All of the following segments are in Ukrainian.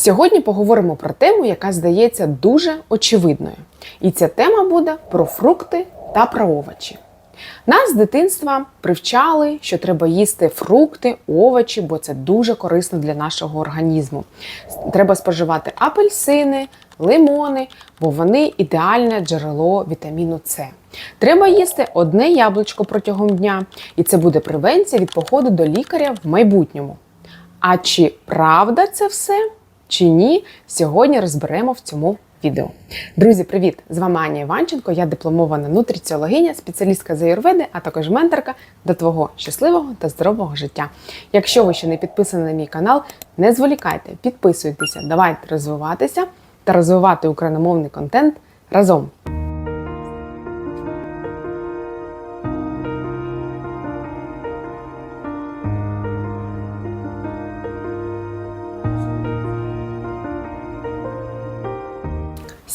Сьогодні поговоримо про тему, яка здається дуже очевидною. І ця тема буде про фрукти та про овочі. Нас з дитинства привчали, що треба їсти фрукти, овочі, бо це дуже корисно для нашого організму. Треба споживати апельсини, лимони, бо вони ідеальне джерело вітаміну С. Треба їсти одне яблучко протягом дня, і це буде превенція від походу до лікаря в майбутньому. А чи правда це все? Чи ні? Сьогодні розберемо в цьому відео. Друзі, привіт! З вами Аня Іванченко, я дипломована нутриціологиня, спеціалістка з аюрведи, а також менторка до твого щасливого та здорового життя. Якщо ви ще не підписані на мій канал, не зволікайте, підписуйтеся, давайте розвиватися та розвивати україномовний контент разом.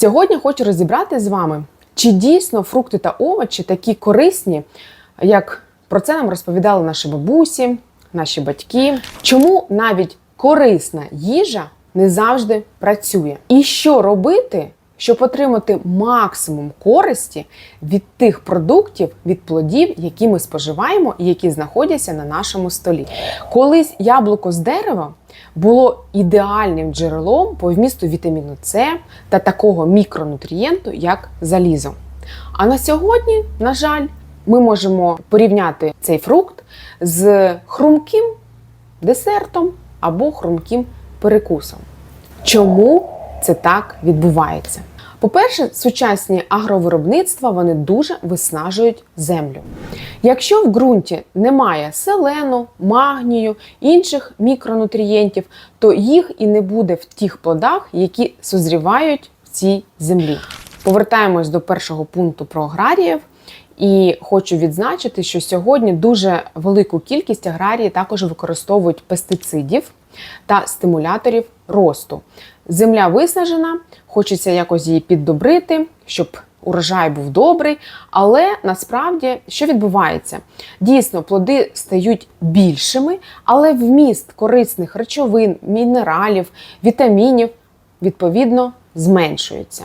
Сьогодні хочу розібрати з вами, чи дійсно фрукти та овочі такі корисні, як про це нам розповідали наші бабусі, наші батьки. Чому навіть корисна їжа не завжди працює? І що робити, щоб отримати максимум користі від тих продуктів, від плодів, які ми споживаємо і які знаходяться на нашому столі? Колись яблуко з дерева було ідеальним джерелом по вмісту вітаміну С та такого мікронутрієнту, як залізо. А на сьогодні, на жаль, ми можемо порівняти цей фрукт з хрумким десертом або хрумким перекусом. Чому це так відбувається? По-перше, сучасні агровиробництва вони дуже виснажують землю. Якщо в ґрунті немає селену, магнію, інших мікронутрієнтів, то їх і не буде в тих плодах, які созрівають в цій землі. Повертаємось до першого пункту про аграріїв. І хочу відзначити, що сьогодні дуже велику кількість аграрії також використовують пестицидів та стимуляторів росту. Земля виснажена, хочеться якось її піддобрити, щоб урожай був добрий. Але насправді що відбувається? Дійсно, плоди стають більшими, але вміст корисних речовин, мінералів, вітамінів відповідно зменшується.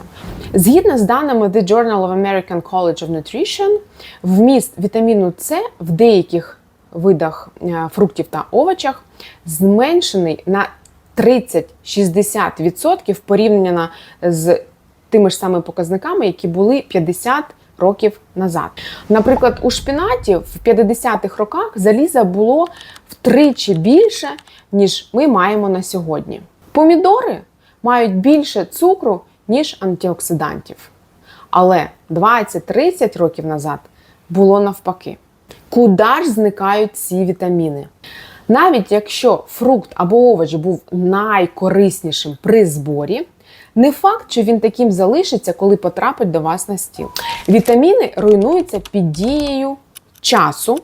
Згідно з даними The Journal of American College of Nutrition, вміст вітаміну С в деяких видах е, фруктів та овочах зменшений на 30-60% порівняно з тими ж самими показниками, які були 50 років назад. Наприклад, у шпінаті в 50-х роках заліза було втричі більше, ніж ми маємо на сьогодні. Помідори мають більше цукру, ніж антиоксидантів. Але 20-30 років назад було навпаки. Куди ж зникають ці вітаміни? Навіть якщо фрукт або овоч був найкориснішим при зборі, не факт, що він таким залишиться, коли потрапить до вас на стіл. Вітаміни руйнуються під дією часу.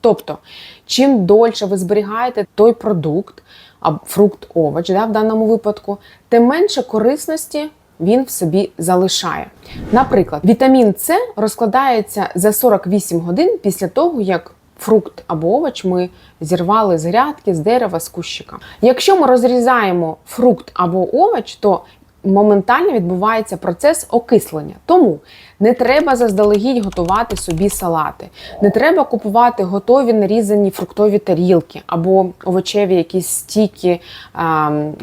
Тобто, чим дольше ви зберігаєте той продукт, а фрукт, овоч да, в даному випадку, тим менше корисності він в собі залишає. Наприклад, вітамін С розкладається за 48 годин після того, як фрукт або овоч ми зірвали з грядки, з дерева, з кущика. Якщо ми розрізаємо фрукт або овоч, то моментально відбувається процес окислення. Тому не треба заздалегідь готувати собі салати, не треба купувати готові нарізані фруктові тарілки або овочеві якісь стіки,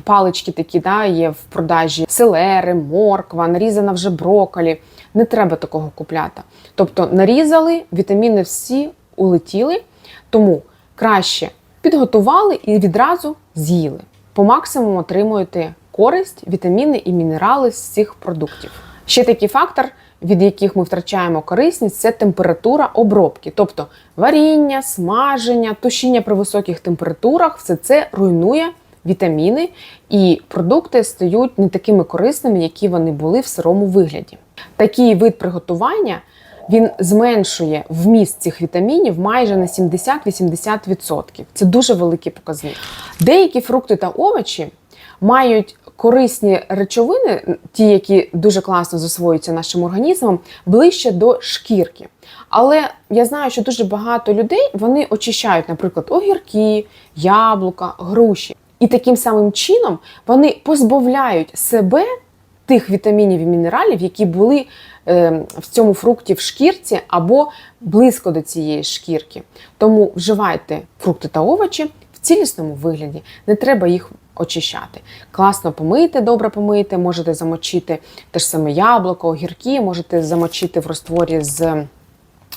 палички такі да, є в продажі, селери, морква, нарізана вже броколі. Не треба такого купляти. Тобто нарізали, вітаміни всі улетіли, тому краще підготували і відразу з'їли. По максимуму отримуєте користь, вітаміни і мінерали з цих продуктів. Ще такий фактор, від яких ми втрачаємо корисність, це температура обробки, тобто варіння, смаження, тушіння при високих температурах, все це руйнує вітаміни, і продукти стають не такими корисними, які вони були в сирому вигляді. Такий вид приготування. Він зменшує вміст цих вітамінів майже на 70-80%. Це дуже великий показник. Деякі фрукти та овочі мають корисні речовини, ті, які дуже класно засвоюються нашим організмом, ближче до шкірки. Але я знаю, що дуже багато людей вони очищають, наприклад, огірки, яблука, груші. І таким самим чином вони позбавляють себе тих вітамінів і мінералів, які були в цьому фрукті в шкірці або близько до цієї шкірки. Тому вживайте фрукти та овочі в цілісному вигляді. Не треба їх очищати. Класно помийте, добре помийте, можете замочити те ж саме яблуко, огірки, можете замочити в розтворі з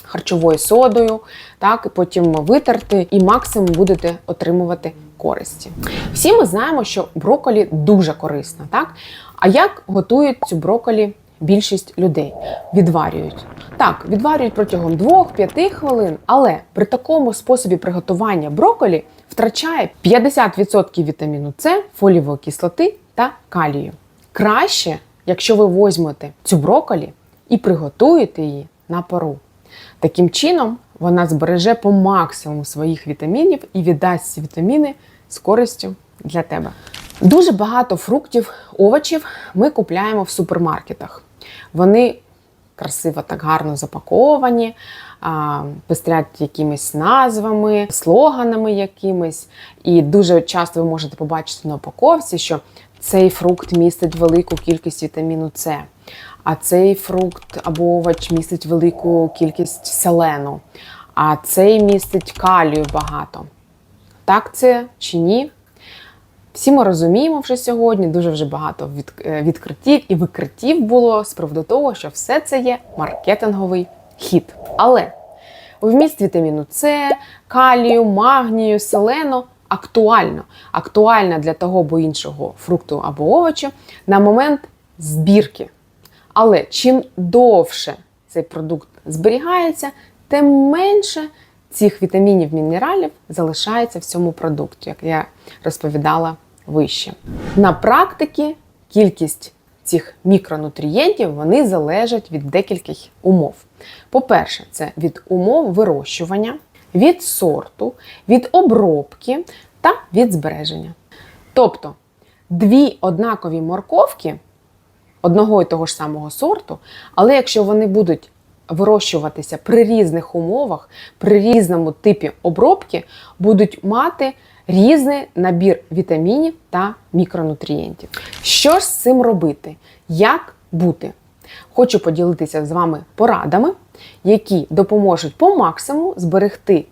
харчовою содою, так, потім витерти, і максимум будете отримувати користі. Всі ми знаємо, що брокколі дуже корисна, так? А як готують цю брокколі більшість людей? Відварюють. Так, відварюють протягом 2-5 хвилин, але при такому способі приготування брокколі втрачає 50% вітаміну С, фолієвої кислоти та калію. Краще, якщо ви візьмете цю брокколі і приготуєте її на пару. Таким чином, вона збереже по максимуму своїх вітамінів і віддасть ці вітаміни з користю для тебе. Дуже багато фруктів, овочів ми купляємо в супермаркетах. Вони красиво так гарно запаковані, пестрять якимись назвами, слоганами якимись. І дуже часто ви можете побачити на упаковці, що цей фрукт містить велику кількість вітаміну С, а цей фрукт або овоч містить велику кількість селену, а цей містить калію багато. Так це чи ні? Всі ми розуміємо вже сьогодні, дуже вже багато е, відкриттів і викриттів було з приводу того, що все це є маркетинговий хід. Але вміст вітаміну С, калію, магнію, селену актуально. Актуальна для того або іншого фрукту або овочу на момент збірки. Але чим довше цей продукт зберігається, тим менше цих вітамінів, мінералів залишається в цьому продукті, як я розповідала вище. На практиці кількість цих мікронутрієнтів вони залежать від декількох умов. По-перше, це від умов вирощування, від сорту, від обробки та від збереження. Тобто дві однакові морковки одного і того ж самого сорту, але якщо вони будуть вирощуватися при різних умовах, при різному типі обробки, будуть мати різний набір вітамінів та мікронутрієнтів. Що ж з цим робити? Як бути? Хочу поділитися з вами порадами, які допоможуть по максимуму зберегти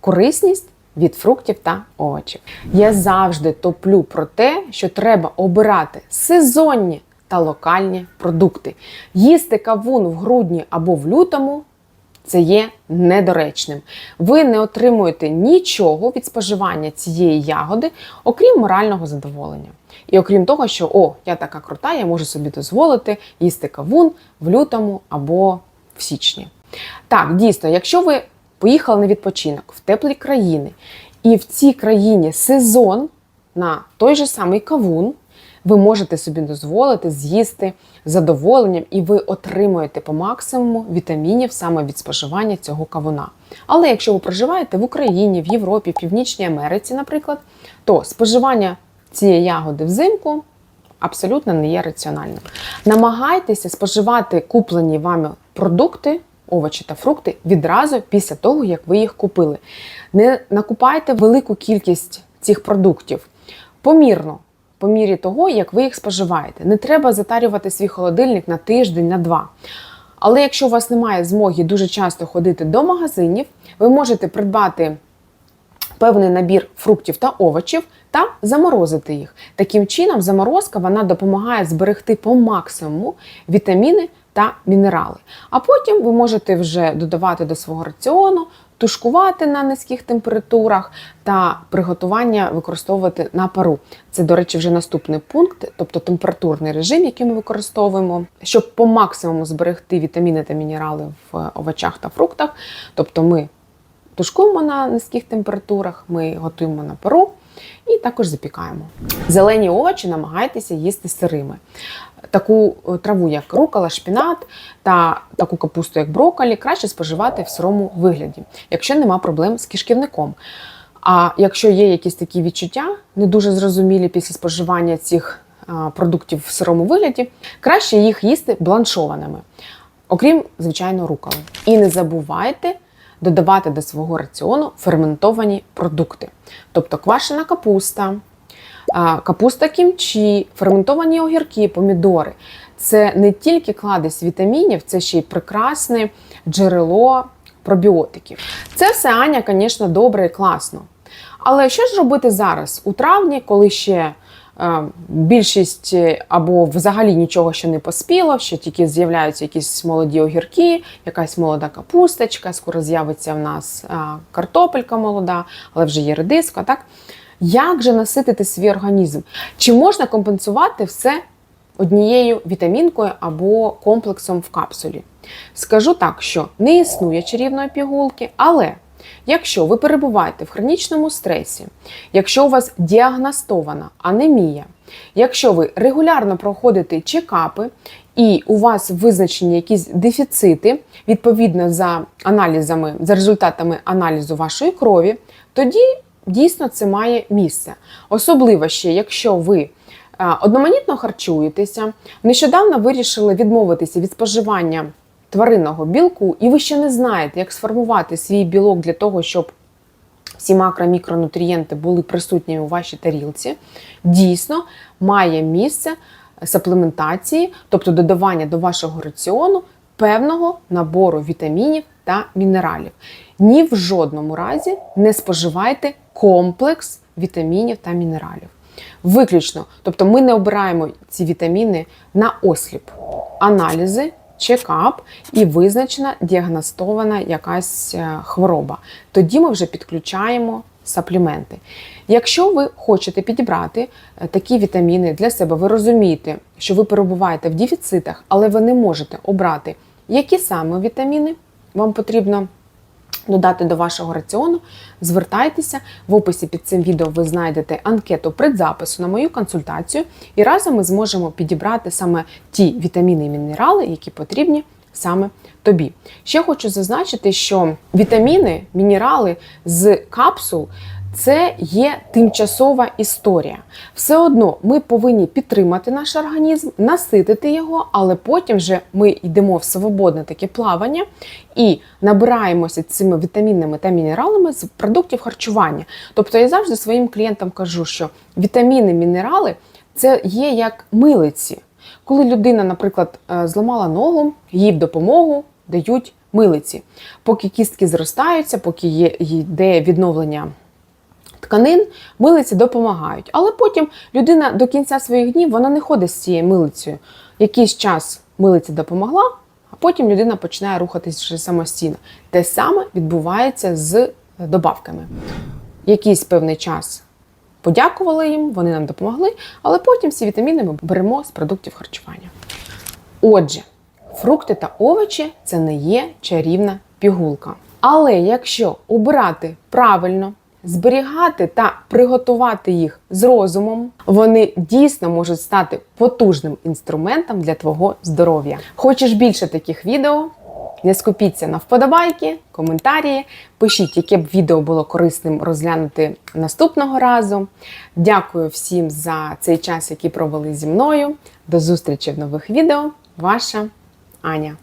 корисність від фруктів та овочів. Я завжди топлю про те, що треба обирати сезонні та локальні продукти. Їсти кавун в грудні або в лютому це є недоречним. Ви не отримуєте нічого від споживання цієї ягоди, окрім морального задоволення. І окрім того, що о, я така крута, я можу собі дозволити їсти кавун в лютому або в січні. Так, дійсно, якщо ви поїхали на відпочинок в теплі країни, і в цій країні сезон на той же самий кавун, ви можете собі дозволити з'їсти задоволенням, і ви отримуєте по максимуму вітамінів саме від споживання цього кавуна. Але якщо ви проживаєте в Україні, в Європі, в Північній Америці, наприклад, то споживання цієї ягоди взимку абсолютно не є раціональним. Намагайтеся споживати куплені вами продукти. Овочі та фрукти відразу після того, як ви їх купили. Не накупайте велику кількість цих продуктів помірно, по мірі того, як ви їх споживаєте. Не треба затарювати свій холодильник на тиждень, на два. Але якщо у вас немає змоги дуже часто ходити до магазинів, ви можете придбати певний набір фруктів та овочів та заморозити їх. Таким чином, заморозка вона допомагає зберегти по максимуму вітаміни та мінерали. А потім ви можете вже додавати до свого раціону, тушкувати на низьких температурах та приготування використовувати на пару. Це, до речі, вже наступний пункт, тобто температурний режим, який ми використовуємо, щоб по максимуму зберегти вітаміни та мінерали в овочах та фруктах. Тобто ми тушкуємо на низьких температурах, ми готуємо на пару і також запікаємо. Зелені овочі намагайтеся їсти сирими. Таку е, траву, як рукола, шпінат та таку капусту, як брокколі, краще споживати в сирому вигляді, якщо нема проблем з кишківником. А якщо є якісь такі відчуття, не дуже зрозумілі після споживання цих продуктів в сирому вигляді, краще їх їсти бланшованими, окрім, звичайно, руколи. І не забувайте додавати до свого раціону ферментовані продукти, тобто квашена капуста, Капуста кімчі, ферментовані огірки, помідори це не тільки кладезь вітамінів, це ще й прекрасне джерело пробіотиків. Це все Аня, звісно, добре і класно. Але що ж робити зараз, у травні, коли ще більшість е, або взагалі нічого ще не поспіло, ще тільки з'являються якісь молоді огірки, якась молода капусточка, скоро з'явиться в нас е, картопелька молода, але вже є редиска, так? Як же наситити свій організм? Чи можна компенсувати все однією вітамінкою або комплексом в капсулі? Скажу так, що не існує чарівної пігулки, але якщо ви перебуваєте в хронічному стресі, якщо у вас діагностована анемія, якщо ви регулярно проходите чекапи і у вас визначені якісь дефіцити, відповідно за аналізами, за результатами аналізу вашої крові, тоді дійсно це має місце. Особливо ще, якщо ви е, одноманітно харчуєтеся, нещодавно вирішили відмовитися від споживання тваринного білку, і ви ще не знаєте, як сформувати свій білок для того, щоб всі макро-мікронутрієнти були присутні у вашій тарілці, дійсно має місце саплементації, тобто додавання до вашого раціону певного набору вітамінів та мінералів. Ні в жодному разі не споживайте комплекс вітамінів та мінералів. Виключно, тобто ми не обираємо ці вітаміни на осліп. Аналізи, чекап і визначена діагностована якась е, хвороба. Тоді ми вже підключаємо сапліменти. Якщо ви хочете підібрати е, такі вітаміни для себе, ви розумієте, що ви перебуваєте в дефіцитах, але ви не можете обрати, які саме вітаміни вам потрібно додати до вашого раціону, звертайтеся. В описі під цим відео ви знайдете анкету предзапису на мою консультацію, і разом ми зможемо підібрати саме ті вітаміни і мінерали, які потрібні саме тобі. Ще хочу зазначити, що вітаміни, мінерали з капсул. Це є тимчасова історія. Все одно ми повинні підтримати наш організм, наситити його, але потім вже ми йдемо в свободне таке плавання і набираємося цими вітамінами та мінералами з продуктів харчування. Тобто я завжди своїм клієнтам кажу, що вітаміни, мінерали це є як милиці. Коли людина, наприклад, е, зламала ногу, їй в допомогу дають милиці. Поки кістки зростаються, поки є йде відновлення тканин, милиці допомагають. Але потім людина до кінця своїх днів вона не ходить з цією милицею. Якийсь час милиця допомогла, а потім людина починає рухатись вже самостійно. Те саме відбувається з добавками. Якийсь певний час подякували їм, вони нам допомогли, але потім всі вітаміни ми беремо з продуктів харчування. Отже, фрукти та овочі це не є чарівна пігулка. Але якщо обирати правильно, зберігати та приготувати їх з розумом, вони дійсно можуть стати потужним інструментом для твого здоров'я. Хочеш більше таких відео? Не скупіться на вподобайки, коментарі. Пишіть, яке б відео було корисним розглянути наступного разу. Дякую всім за цей час, який провели зі мною. До зустрічі в нових відео. Ваша Аня.